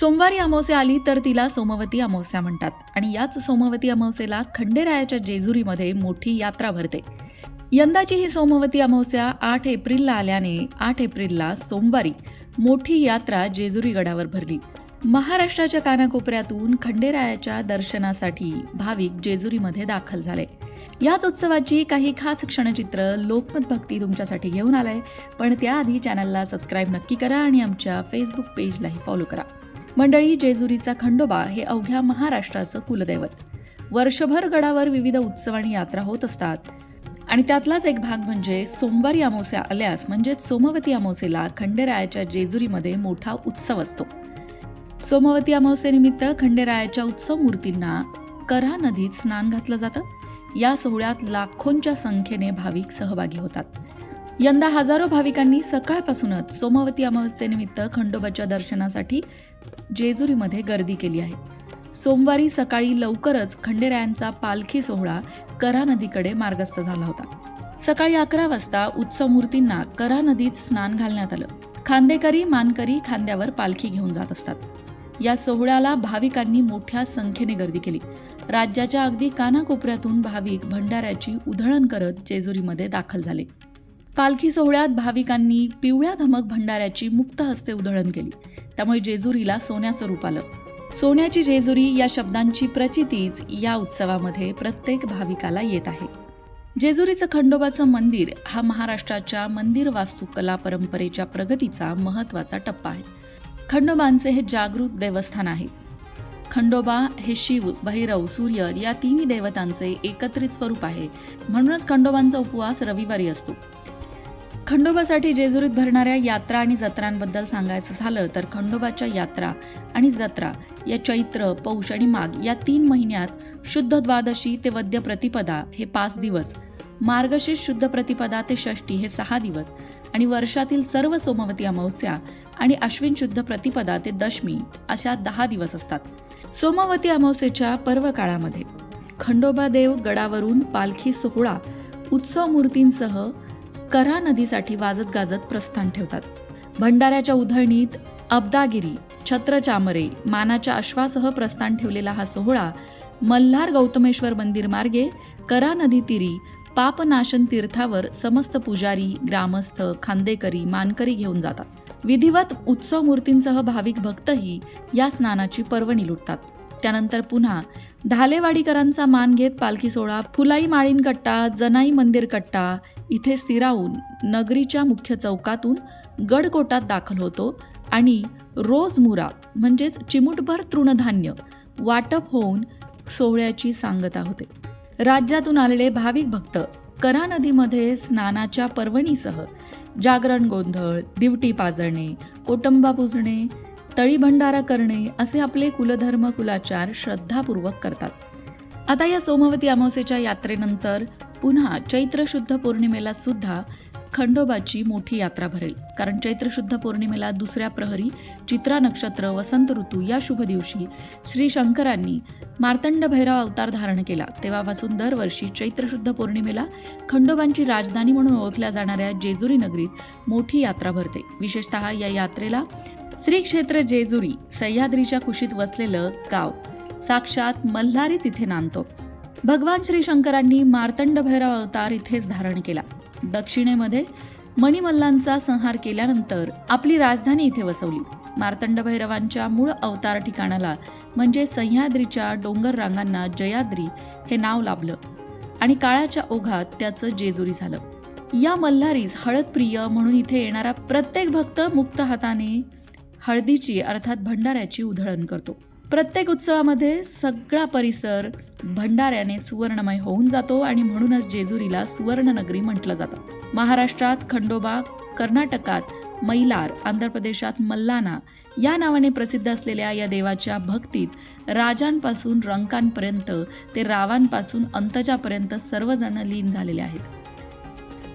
सोमवारी अमावस्या आली तर तिला सोमवती अमावस्या म्हणतात. आणि याच सोमवती अमावस्येला खंडेरायाच्या जेजुरीमध्ये मोठी यात्रा भरते. यंदाची ही सोमवती अमावस्या आठ एप्रिलला आल्याने आठ एप्रिलला सोमवारी मोठी यात्रा जेजुरी गडावर भरली. महाराष्ट्राच्या कानाकोपऱ्यातून खंडेरायाच्या दर्शनासाठी भाविक जेजुरीमध्ये दाखल झाले. याच उत्सवाची काही खास क्षणचित्र लोकमत भक्ती तुमच्यासाठी घेऊन आलंय. पण त्याआधी चॅनलला सबस्क्राईब नक्की करा आणि आमच्या फेसबुक पेजलाही फॉलो करा. मंडळी जेजुरीचा खंडोबा हे अवघ्या महाराष्ट्राचं कुलदैवत. वर्षभर गडावर विविध उत्सव आणि यात्रा होत असतात. आणि त्यातलाच एक भाग म्हणजे सोमवारी अमावस्या आल्यास म्हणजेच सोमवती अमावस्येला खंडेरायाच्या जेजुरीमध्ये मोठा उत्सव असतो. सोमवती अमावस्येनिमित्त खंडेरायाच्या उत्सव मूर्तींना करा नदीत स्नान घातलं जातं. या सोहळ्यात लाखोंच्या संख्येने भाविक सहभागी होतात. यंदा हजारो भाविकांनी सकाळपासूनच सोमवती अमावस्येनिमित्त खंडोबाच्या दर्शनासाठी जेजुरीमध्ये गर्दी केली आहे. सोमवारी सकाळी लवकरच खंडेरायांचा पालखी सोहळा करा नदीकडे मार्गस्थ झाला होता. सकाळी अकरा वाजता उत्सव मूर्तींना करा नदीत स्नान घालण्यात आलं. खांदेकरी मानकरी खांद्यावर पालखी घेऊन जात असतात. या सोहळ्याला भाविकांनी मोठ्या संख्येने गर्दी केली. राज्याच्या अगदी कानाकोपऱ्यातून भाविक भंडाऱ्याची उधळण करत जेजुरीमध्ये दाखल झाले. पालखी सोहळ्यात भाविकांनी पिवळ्या धमक भंडाऱ्याची मुक्त हस्ते उधळण केली. त्यामुळे जेजुरीला सोन्याचं रूप आलं. सोन्याची जेजुरी या शब्दांची प्रचितीच या उत्सवामध्ये प्रत्येक भाविकाला येत आहे. जेजुरीचं खंडोबाचं मंदिर हा महाराष्ट्राच्या मंदिर वास्तुकला परंपरेच्या प्रगतीचा महत्त्वाचा टप्पा आहे. खंडोबांचे हे जागृत देवस्थान आहे. खंडोबा हे शिव भैरव सूर्य या तिन्ही देवतांचे एकत्रित स्वरूप आहे. म्हणूनच खंडोबांचा उपवास रविवारी असतो. खंडोबासाठी जेजुरीत भरणाऱ्या यात्रा आणि जत्रांबद्दल सांगायचं झालं तर खंडोबाच्या यात्रा आणि जत्रा या चैत्र पौष आणि माघ या तीन महिन्यात शुद्ध द्वादशी ते वद्य प्रतिपदा हे पाच दिवस मार्गशीर्ष शुद्ध प्रतिपदा ते षष्टी हे सहा दिवस आणि वर्षातील सर्व सोमवती अमावस्या आणि अश्विन शुद्ध प्रतिपदा ते दशमी अशा दहा दिवस असतात. सोमवती अमावस्येच्या पर्व काळामध्ये खंडोबा देव गडावरून पालखी सोहळा उत्सव मूर्तींसह करा नदीसाठी वाजत गाजत प्रस्थान ठेवतात. भंडाऱ्याच्या उधळणीत अब्दागिरी छत्रचामरे मानाच्या अश्वासह प्रस्थान ठेवलेला हा सोहळा मल्हार गौतमेश्वर मंदिर मार्गे करा नदी तीरी पापनाशन तीर्थावर समस्त पुजारी ग्रामस्थ खांदेकरी मानकरी घेऊन जातात. विधिवत उत्सव मूर्तींसह भाविक भक्तही या स्नानाची पर्वणी लुटतात. त्यानंतर पुन्हा धालेवाडीकरांचा मान घेत पालखी सोहळा फुलाई माळीन कट्टा जनाई मंदिर कट्टा इथे स्थिरावून नगरीच्या मुख्य चौकातून गडकोटात दाखल होतो आणि रोज मुरा म्हणजेच चिमुटभर तृणधान्य वाटप होऊन सोहळ्याची सांगता होते. राज्यातून आलेले भाविक भक्त करा नदीमध्ये स्नानाच्या पर्वणीसह जागरण गोंधळ दिवटी पाजळणे कोटंबा पुजणे तळीभंडारा करणे असे आपले कुलधर्म कुलाचार श्रद्धापूर्वक करतात. आता या सोमवती अमावस्येच्या यात्रेनंतर पुन्हा चैत्र शुद्ध पौर्णिमेला सुद्धा खंडोबाची मोठी यात्रा भरेल. कारण चैत्र शुद्ध पौर्णिमेला दुसऱ्या प्रहरी चित्रा नक्षत्र वसंत ऋतू या शुभ दिवशी श्री शंकरांनी मार्तंड भैरव अवतार धारण केला. तेव्हापासून दरवर्षी चैत्र शुद्ध पौर्णिमेला खंडोबांची राजधानी म्हणून ओळखल्या जाणाऱ्या जेजुरी नगरीत मोठी यात्रा भरते. विशेषतः या यात्रेला श्री क्षेत्र जेजुरी सह्याद्रीच्या कुशीत वसलेलं गाव. साक्षात मल्हारी तिथे नांदतो. भगवान श्री शंकरांनी मार्तंड भैरव अवतार इथेच धारण केला. दक्षिणेमध्ये मणिमल्लांचा संहार केल्यानंतर आपली राजधानी इथे वसवली. मार्तंड भैरवांच्या मूळ अवतार ठिकाणाला म्हणजे सह्याद्रीच्या डोंगर रांगांना जयाद्री हे नाव लाभलं. आणि काळाच्या ओघात त्याचं जेजुरी झालं. या मल्हारीस हळदप्रिय म्हणून इथे येणारा प्रत्येक भक्त मुक्त हाताने हळदीची अर्थात भंडाऱ्याची उधळण करतो. प्रत्येक उत्सवामध्ये सगळा परिसर भंडाऱ्याने सुवर्णमय होऊन जातो आणि म्हणूनच जेजुरीला सुवर्णनगरी म्हटलं जातं. महाराष्ट्रात खंडोबा कर्नाटकात मैलार आंध्र प्रदेशात मल्लाना या नावाने प्रसिद्ध असलेल्या या देवाच्या भक्तीत राजांपासून रंकांपर्यंत ते रावांपासून अंतजापर्यंत सर्वजण लीन झालेले आहेत.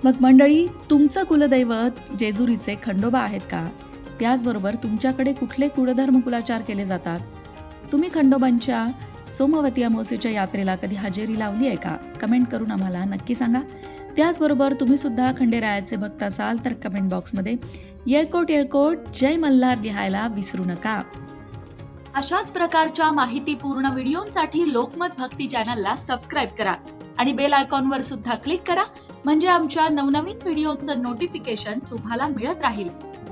मग मंडळी तुमचं कुलदैवत जेजुरीचे खंडोबा आहेत का? त्याचबरोबर तुमच्याकडे कुठले कुळधर्म कुलाचार केले जातात? तुम्ही खंडोबांच्या सोमवती अमावस्येच्या यात्रेला कधी हजेरी लावली आहे का? कमेंट करून आम्हाला नक्की सांगा. त्याचबरोबर तुम्ही सुद्धा खंडेरायाचे भक्त असाल तर कमेंट बॉक्समध्ये येळकोट येळकोट जय मल्हार लिहायला विसरू नका. अशाच प्रकारच्या माहितीपूर्ण व्हिडिओंसाठी लोकमत भक्ती चॅनलला सबस्क्राईब करा आणि बेल आयकॉनवर सुद्धा क्लिक करा. म्हणजे आमच्या नवनवीन व्हिडिओचं नोटिफिकेशन तुम्हाला मिळत राहील.